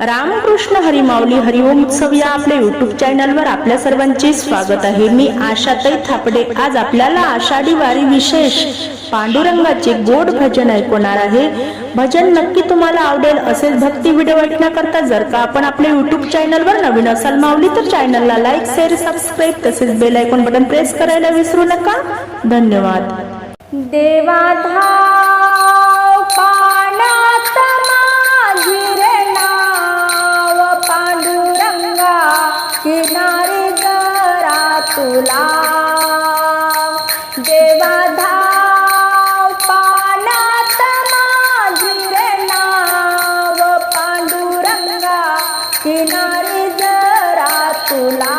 रामकृष्ण हरिमावली हरिओम उत्सव या आपल्या युट्यूब चॅनलवर आपल्या सर्वांचे स्वागत आहे. मी आशाताई थापडे. आज आपल्याला आषाढी वारी विशेष पांडुरंगाचे गोड भजन ऐकवणार आहे. भजन नक्की तुम्हाला आवडेल असेच भक्ती व्हिडिओ ऐकण्याकरता जर का आपण आपल्या युट्यूब चॅनलवर नवीन असाल माऊली तर चॅनलला लाईक शेअर सबस्क्राईब तसेच बेल ऐकून बटन प्रेस करायला विसरू नका. धन्यवाद. देवा जरा तुला देवा धाव पाण्यात माझी रे नाव पांडुरंगा किनारी जरा तुला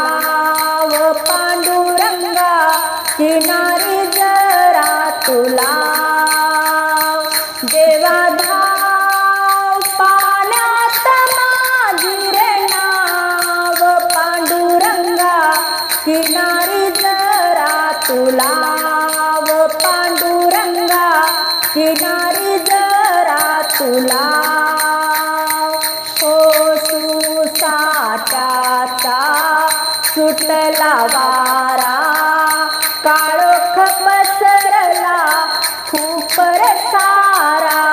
व पांडुरंगा किनारी किनारी जरा तुला. हो सुसाट्याचा सुटला वारा. काळोख पसरला खूप सारा.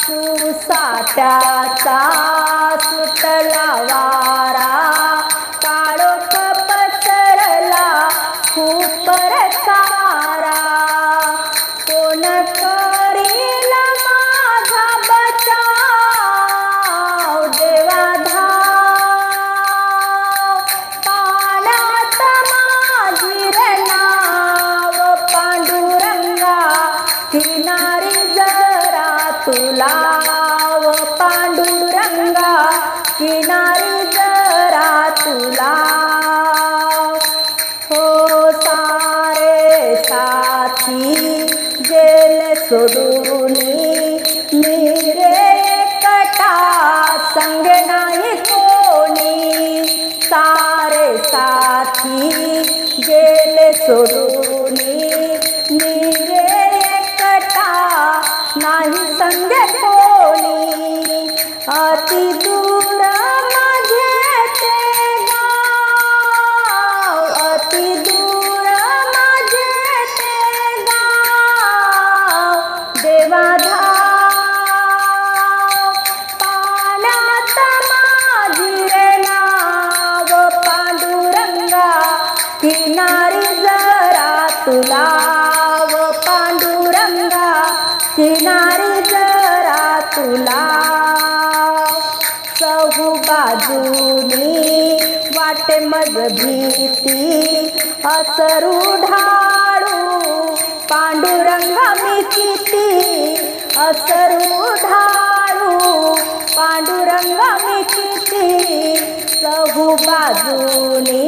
सुसाट्याचा सुटला वारा. पांडुरंगा किनारी जरा तुला. हो सारे साथी जेल सोडून रे कटा संग नाही कोणी. सारे साथी जेल सोडून अति दूर माझे ते गाव. अति दूर माझे ते गाव. देवा धाव. पाण्यात माझी रे नाव. पांडुरंगा किनारी जरा तुला व पांडुरंगा किनारी जरा तुला बाजूनी वाटे मग भीती असरू ढाळू पांडुरंगा मी किती असरू ढाळू पांडुरंगा मी किती सहू बाजूनी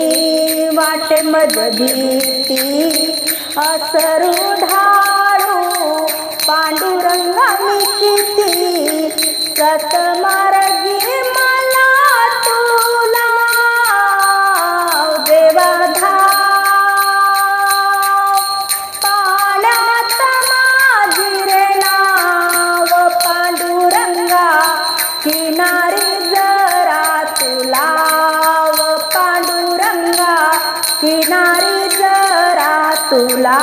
वाटे मग भीती असरू ढाळू पांडुरंगा मी किती सतमा किनारी जरा तुला.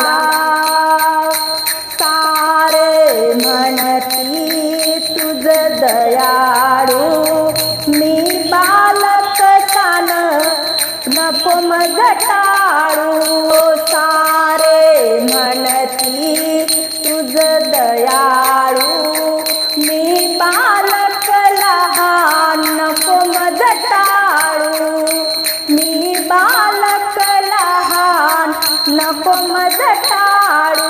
सारे म्हणती तुझ दयाळू. मी बालक सान नको मग टाळू. सारे म्हणती तुझ दयाळू. नको मज टाळू.